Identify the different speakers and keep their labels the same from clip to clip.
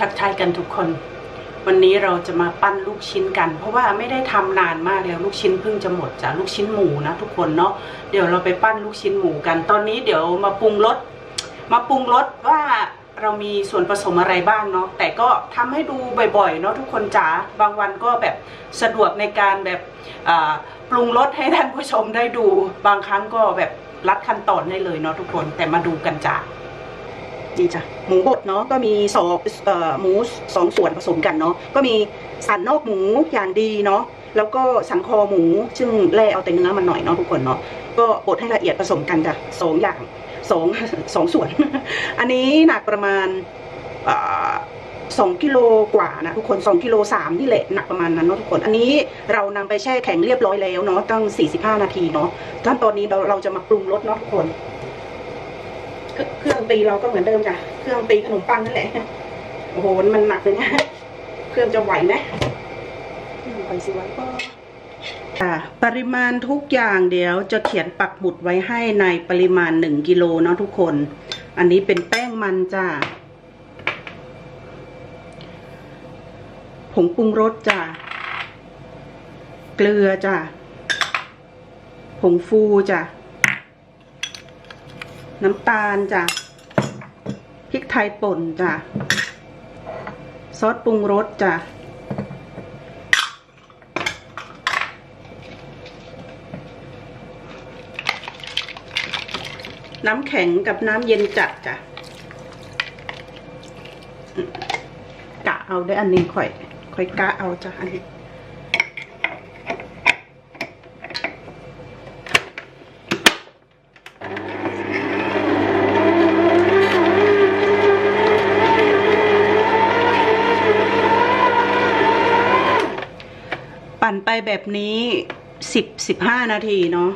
Speaker 1: ทักทายกันทุกคน วันนี้เราจะมาปั้นลูกชิ้นกัน เพราะว่าไม่ได้ทำนานมากแล้วลูกชิ้นเพิ่งจะหมดจากลูกชิ้นหมูนะทุกคนเนาะเดี๋ยวเราไปปั้นลูกชิ้นหมูกัน ตอนนี้เดี๋ยวมาปรุงรสมาปรุงรสว่าเรามีส่วนผสมอะไรบ้างเนาะแต่ก็ทำให้ดูบ่อยๆเนาะทุกคนจ๋าบางวันก็แบบสะดวกในการแบบปรุงรสให้ท่านผู้ชมได้ดู บางครั้งก็แบบรัดขั้นตอนได้เลยเนาะทุกคนแต่มาดูกันจ้า นี่จ้ะหมูบดเนาะก็มีสองหมูสองส่วนผสมกันเนาะก็มีสันนอกหมูอย่างดีเนาะแล้วก็สันคอหมู ซึ่งแล่เอาแต่เนื้อมันหน่อยเนาะทุกคนเนาะก็บดให้ละเอียดผสมกันจ้ะสองอย่างสองสองส่วน อันนี้หนักประมาณสองกิโลกว่านะทุกคนสองกิโลสามนี่แหละหนักประมาณนั้นเนาะทุกคนอันนี้เรานำไปแช่แข็งเรียบร้อยแล้วเนาะตั้ง 45 นาทีเนาะขั้นตอนนี้เราเราจะมาปรุงรสเนาะทุกคน เครื่องตีเราก็เหมือนเดิมจ้ะ เครื่องตีขนมปังนั่นแหละ โอ้โห มันหนักเลยนี่ยเครื่องจะไหวไหมไหวสิไหวก็ค่ะปริมาณทุกอย่างเดี๋ยวจะเขียนปักหมุดไว้ให้ในปริมาณหนึ่งกิโลเนาะทุกคน อันนี้เป็นแป้งมันจ้ะผงปรุงรสจ้ะเกลือจ้ะผงฟูจ้ะ น้ำตาลจ้ะพริกไทยป่นจ้ะซอสปรุงรสจ้ะน้ำแข็งกับน้ำเย็นจัดจ้ะกะเอาได้อันนี้ค่อย ค่อยกะเอาจ้ะอันนี้ ไปแบบนี้สิบสิบห้านาทีเนาะ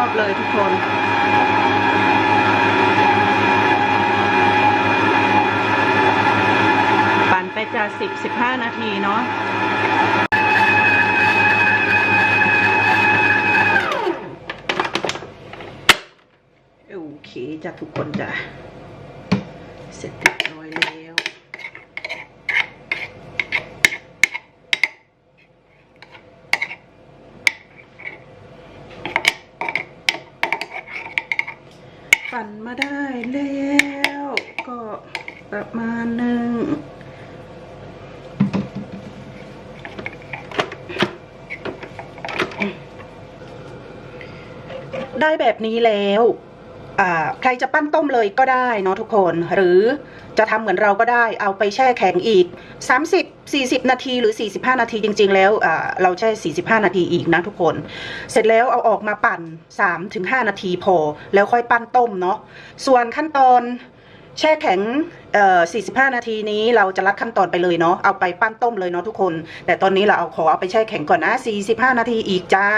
Speaker 1: อบเลยทุกคนปั่นไปจากสิบสิบห้านาทีเนาะโอเคจ้ะทุกคนจ้ะเสร็จเรียบร้อย ปั่นมาได้แล้วก็ประมาณหนึ่งได้แบบนี้แล้วอ่าใครจะปั้นต้มเลยก็ได้เนาะทุกคน หรือจะทำเหมือนเราก็ได้เอาไปแช่แข็งอีก 30 40 นาทีหรือ 45 นาทีจริง ๆ แล้วเราแช่45 นาทีอีกนะทุกคน เสร็จแล้วเอาออกมาปั่น 3-5 นาทีพอ แล้วค่อยปั้นต้มเนาะส่วนขั้นตอนแช่แข็งเอ่อ45 นาทีนี้เราจะลัดขั้นตอนไปเลยเนาะ เอาไปปั้นต้มเลยเนาะทุกคน แต่ตอนนี้เราเอาขอเอาไปแช่แข็งก่อนนะ 45 นาทีอีกจ้า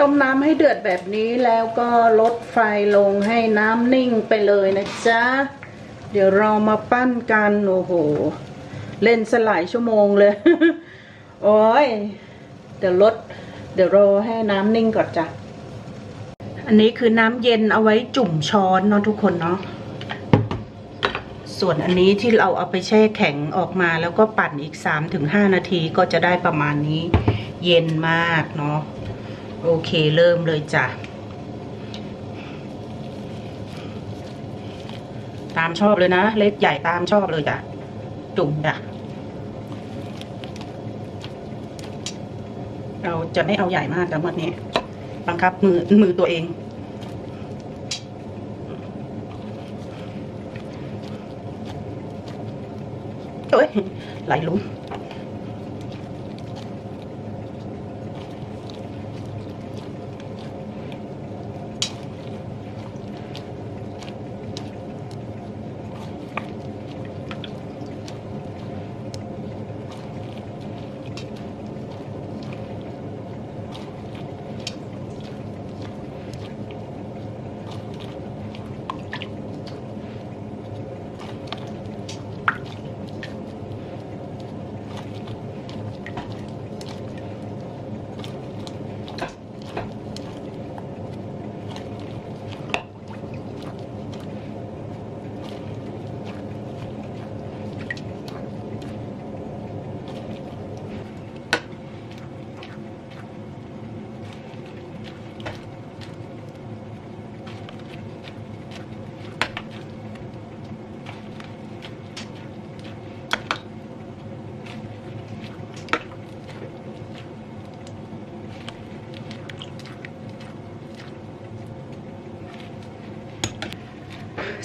Speaker 1: ต้มน้ำให้เดือดแบบนี้แล้วก็ลดไฟลงให้น้ำนิ่งไปเลยนะจ๊ะ เดี๋ยวเรามาปั้นกันโอ้โห เล่นสลายชั่วโมงเลย โอ้ย เดี๋ยวลด เดี๋ยวรอให้น้ำนิ่งก่อนจ้ะ อันนี้คือน้ำเย็นเอาไว้จุ่มช้อนเนาะทุกคนเนาะ ส่วนอันนี้ที่เราเอาไปแช่แข็งออกมาแล้วก็ปั่นอีก 3-5 นาทีก็จะได้ประมาณนี้ เย็นมากเนาะ โอเคเริ่มเลยจ้ะ ตามชอบเลยนะ เล็กใหญ่ตามชอบเลยจ้ะ จุ่มจ้ะ เราจะไม่เอาใหญ่มากแต่ววันนี้ บังคับมือมือตัวเอง เอ้ยไหลลุ้ม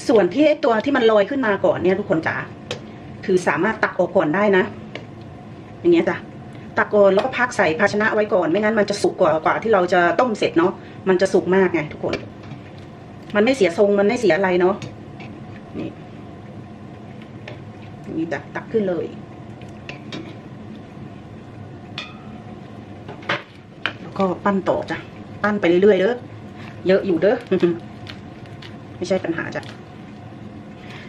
Speaker 1: ส่วนที่ไอ้ตัวที่มันลอยขึ้นมาก่อนเนี่ยทุกคนจ๋าคือสามารถตักออกก่อนได้นะ อย่างเงี้ยจ้ะตักก่อนแล้วก็พักใส่ภาชนะไว้ก่อนไม่งั้นมันจะสุกกว่ากว่าที่เราจะต้มเสร็จเนาะมันจะสุกมากไงทุกคน มันไม่เสียทรงมันไม่เสียอะไรเนาะนี่นี่จ้ะตักขึ้นเลยแล้วก็ปั้นต่อจ้ะปั้นไปเรื่อยๆเด้อเยอะอยู่เด้อไม่ใช่ปัญหาจ้ะ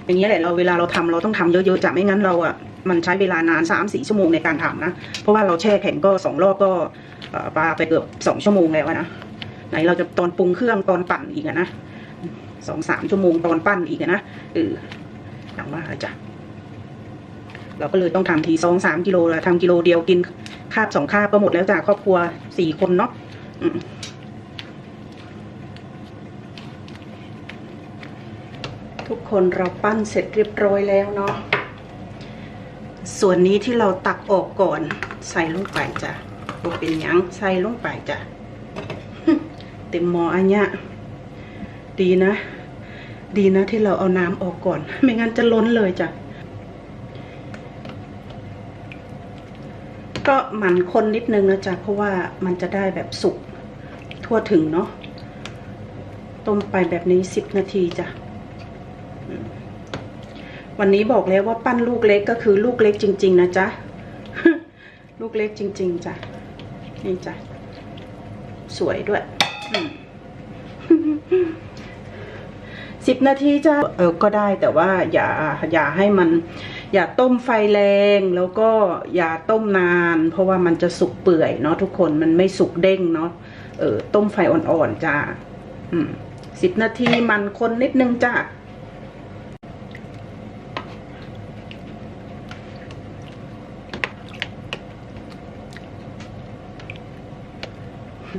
Speaker 1: อย่างนี้แหละเราเวลาเราทำเราต้องทำเยอะๆจ้ะไม่งั้นเราอะมันใช้เวลานานสามสี่ชั่วโมงในการทำนะ เพราะว่าเราแช่แข็งก็สองรอบก็ปลาไปเกือบสองชั่วโมงแล้วนะไหนเราจะตอนปรุงเครื่องตอนปั่นอีกนะสองสามชั่วโมงตอนปั้นอีกนะเอออย่างว่าเลยจ้ะเราก็เลยต้องทำทีสองสามกิโลละทำกิโลเดียวกินคาบสองคาบก็หมดแล้วจ้ะครอบครัวสี่คนเนาะอืม ทุก คนเราปั้นเสร็จเรียบร้อยแล้วเนาะส่วนนี้ที่เราตักออกก่อน ใส่ลงไปจ้ะบ่เป็นยังใส่ลงไปจ้ะเต็มหม้ออันเนี้ยดีนะ ดีนะที่เราเอาน้ำออกก่อน ไม่งั้นจะล้นเลยจ้ะก็หมั่นคนนิดนึงนะจ๊ะเพราะว่ามันจะได้แบบสุกทั่วถึงเนาะต้มไปแบบนี้สิบนาทีจ้ะ วันนี้บอกแล้วว่าปั้นลูกเล็กก็คือลูกเล็กจริง ๆ นะจ๊ะ ลูกเล็กจริง ๆจ้ะ นี่จ้ะ สวยด้วยสิบนาทีจ้ะเออก็ได้แต่ว่าอย่าอย่าให้มัน อย่าต้มไฟแรงแล้วก็อย่าต้มนาน เพราะว่ามันจะสุกเปื่อยเนาะทุกคนมันไม่สุกเด้งเนาะเออต้มไฟอ่อนๆจ้าอืมสิบนาทีมันคนนิดนึงจ้า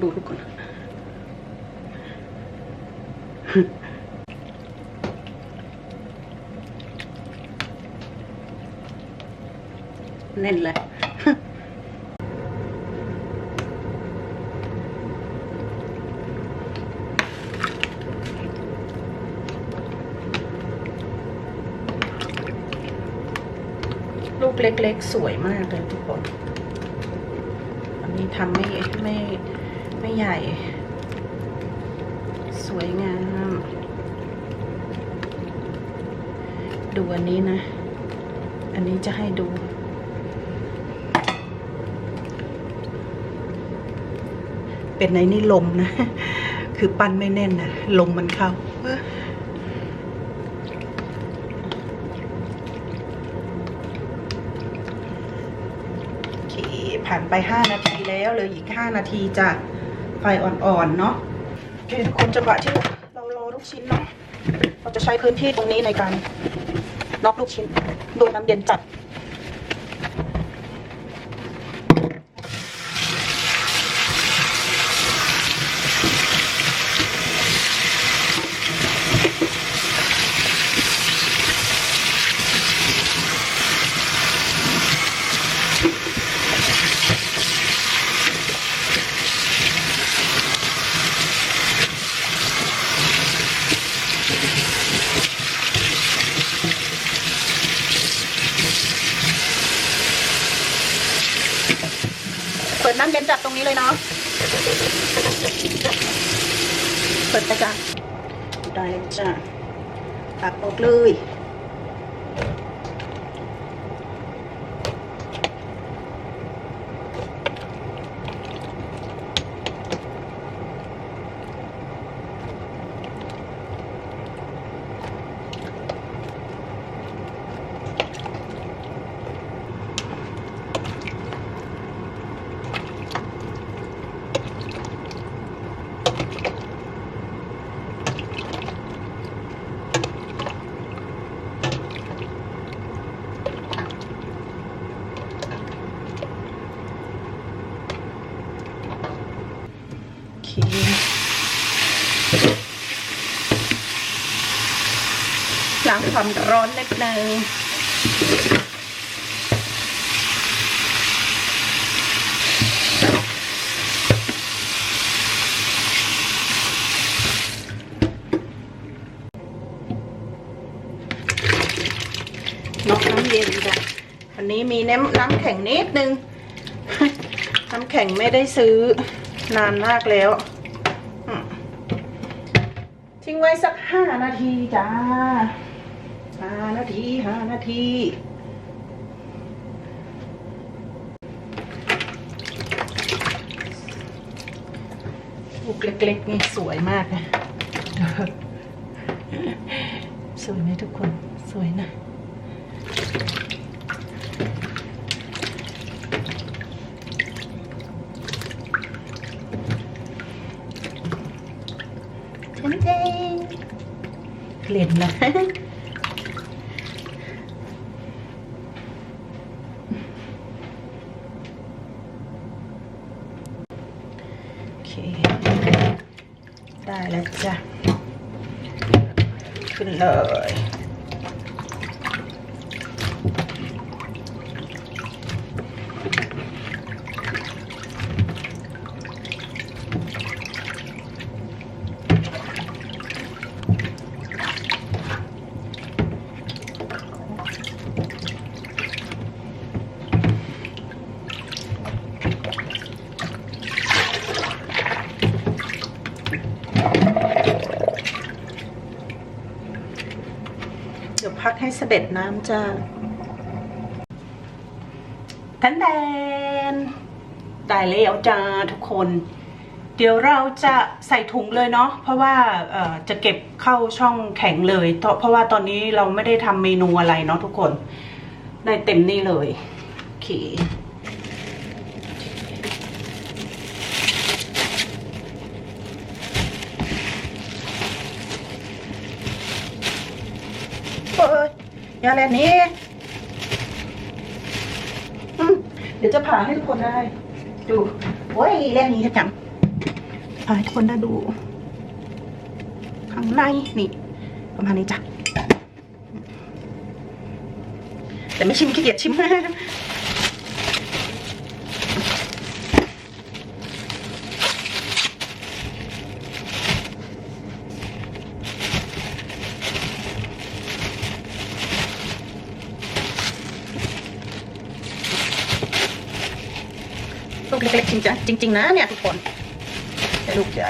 Speaker 1: ดูทุกคนแน่นเลยลูกเล็กๆ สวยมากเลยทุกคน อันนี้ทำไม่ไม่ ไม่ใหญ่ สวยงาม ดูอันนี้นะ อันนี้จะให้ดู เป็นในนี่ลมนะ คือปั้นไม่แน่นนะลมมันเข้าผ่านไป 5 นาทีแล้วเลยอีก 5 นาทีจ้ะ ไฟอ่อนๆเนาะโอเคทุกคนจังหวะที่เรารอลูกชิ้นเนาะเราจะใช้พื้นที่ตรงนี้ในการน็อกลูกชิ้นโดยน้ำเย็นจัด เปิดน้ำเย็นจัดตรงนี้เลยเนาะ เปิดไปจ้ะได้เลยจ้ะ ตักออกเลย โอเคล้าง ความร้อนเล็กน้อย
Speaker 2: นกน้ำเย็นจ้ะวันนี้มีน้ำน้ำแข็งนิดนึง น้ำแข็งไม่ได้ซื้อนานมากแล้วทิ้งไว้สักห้านาทีจ้า ห้านาทีห้านาทีลูกเล็กๆนี่สวยมากนะสวยไหมทุกคนสวยนะเจ๊งเจ๊งเล่นนะ โอเค ได้แล้วจ้ะ ขึ้นเลย เดี๋ยวพัก ให้เสด็จน้ำจ้าทันแดนได้แล้วจ้าทุกคน เดี๋ยวเราจะใส่ถุงเลยเนาะเพราะว่าจะเก็บเข้าช่องแข็งเลย เพราะเพราะว่าตอนนี้เราไม่ได้ทำเมนูอะไรเนาะทุกคน ได้เต็มนี่เลยโอเค เอ้ย อย่าแลนี้เดี๋ยวจะผ่าให้ทุกคนได้ ดูโอ้ยแลนี้จังผ่าให้ทุกคนได้ดู ข้างในนี่ประมาณนี้จ้ะแต่ไม่ชิมขี้เกียจชิม ล็กๆจริงๆจริงๆนะเนี่ยทุกคนลูกใหญ่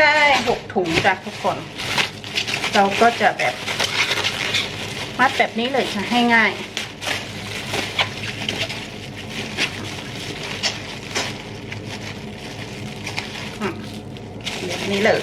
Speaker 2: ได้หก ถุงจ้ะทุกคน เราก็จะแบบ มัดแบบนี้เลยค่ะให้ง่ายอืมแบบนี้เลย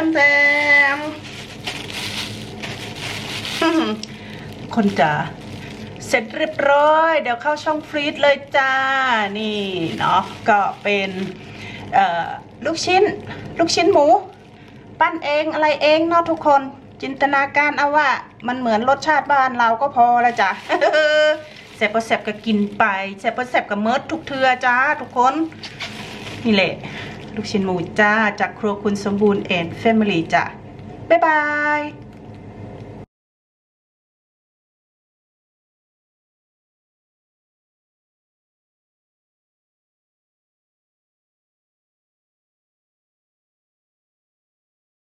Speaker 2: โมแซมอื้อหือ คนจ๋าเสร็จเรียบร้อย เดี๋ยวเข้าช่องฟรีซเลยจ้า นี่เนาะก็เป็นลูกชิ้น ลูกชิ้นหมู ปั้นเองอะไรเองเนาะทุกคนจินตนาการเอาว่ามันเหมือนรสชาติบ้านเราก็พอล้วจ้ะแซ่บปะแซ่บก็กินไปแซ่บปะแซ่บก็เมิดทุกเทือจ้าทุกคน นี่แหละ ลูกชิ้นหมูจ้า จากครัวคุณสมบูรณ์แอนด์แฟมิลี่จ้ะบ๊ายบาย